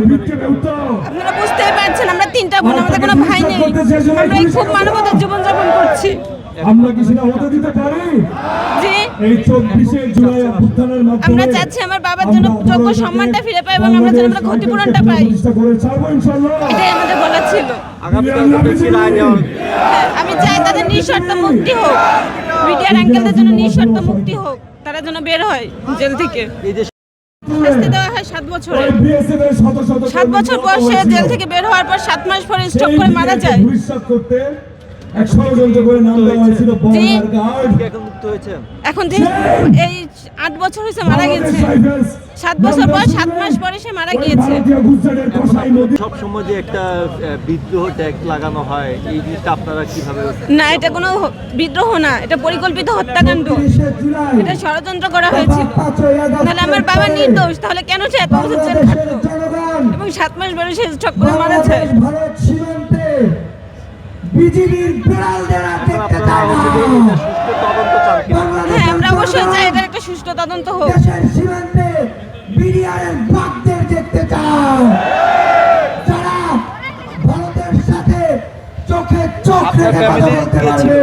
আপনারা বুঝতেই পারছেন আমরা তিনটা বোন আমাদের কোনো ভাই নেই। আমরা খুব মানবতার করছি। আমরা কি আমার বাবার জন্য যোগ্য সম্মানটা ফিরে পাই এবং আমরা যেন আমরা ক্ষতিপূরণটা পাই। এটাই আমাদের হ্যাঁ, আমি চাই তাদের নিঃশর্ত মুক্তি হোক। মিডিয়ার আঙ্কেলদের জন্য নিঃশর্ত মুক্তি হোক তারা যেন বের হয় জেল থেকে শাস্তি দেওয়া হয় সাত বছরে। সাত বছর বয়সে জেল থেকে বের হওয়ার পর সাত মাস পরে স্টক করে মারা যায়। এখন হয়েছে। যে এই আট বছর হয়েছে মারা গেছে সাত বছর পর সাত মাস পরে সে মারা গিয়েছে। সব সময় যে একটা বিদ্রোহ ট্যাগ লাগানো হয় এই জিনিসটা আপনারা কীভাবে না এটা কোনো বিদ্রোহ না এটা পরিকল্পিত হত্যাকাণ্ড। এটা ষড়যন্ত্র করা হয়েছিল তাহলে আমার বাবা নির্দোষ তাহলে কেন সে এত বছর জেল খাটলো এবং সাত মাস পরে সে স্ট্রোক মারা যায় বিজিবির বিড়ালদেরা দেখতে চায় না। হ্যাঁ আমরা অবশ্যই চাই এটার একটা সুষ্ঠু তদন্ত হোক। দেশের সীমান্তে বিডিআরের বাঘদের দেখতে চায়। যারা ভারতের সাথে চোখে চোখ রেখে কথা বলতে পারবে।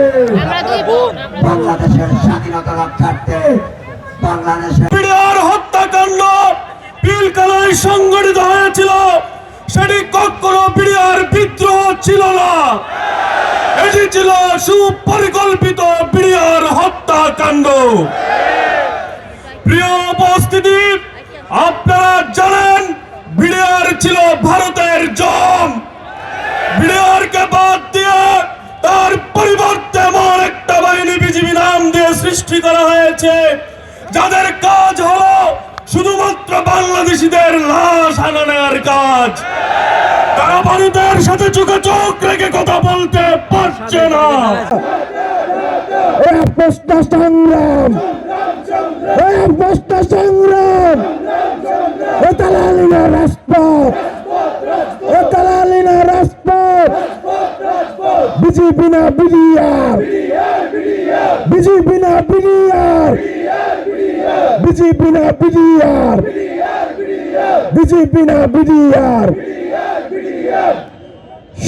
আমরা দুই বোন। বাংলাদেশের স্বাধীনতা রক্ষার্থে বাংলাদেশের বিডিআর হত্যাকাণ্ড পিলকালায় সংগঠিত হয়েছিল সেটি কখনো বিডিআর বিদ্রোহ ছিল না। এটি ছিল সুপরিকল্পিত বিডিআর হত্যাকাণ্ড। প্রিয় উপস্থিতি, আপনারা জানেন বিডিআর ছিল ভারতের জম। বিডিআরকে বাদ দিয়ে তার পরিবর্তে এমন একটা বাহিনী বিজিবি নাম দিয়ে সৃষ্টি করা হয়েছে, যাদের কাজ হলো শুধুমাত্র বাংলাদেশিদের লাশ আনানোর কাজ। তারা ভারতের সাথে চোখ রেখে কথা বলতে পারছে না। সংগ্রাম। সংগ্রাম। রাজপথ। রাজপথ। বিজেপি না বিডিআর। বিজেপি না বিডিআর। বিজেপি না বিডিআর। বিজেপি না বিডিআর।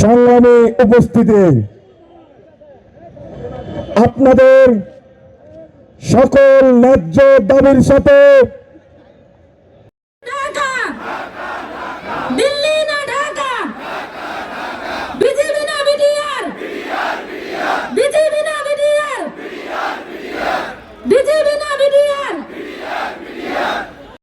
সংগ্রামে উপস্থিতি আপনাদের সকল ন্যায্য দাবির সাথে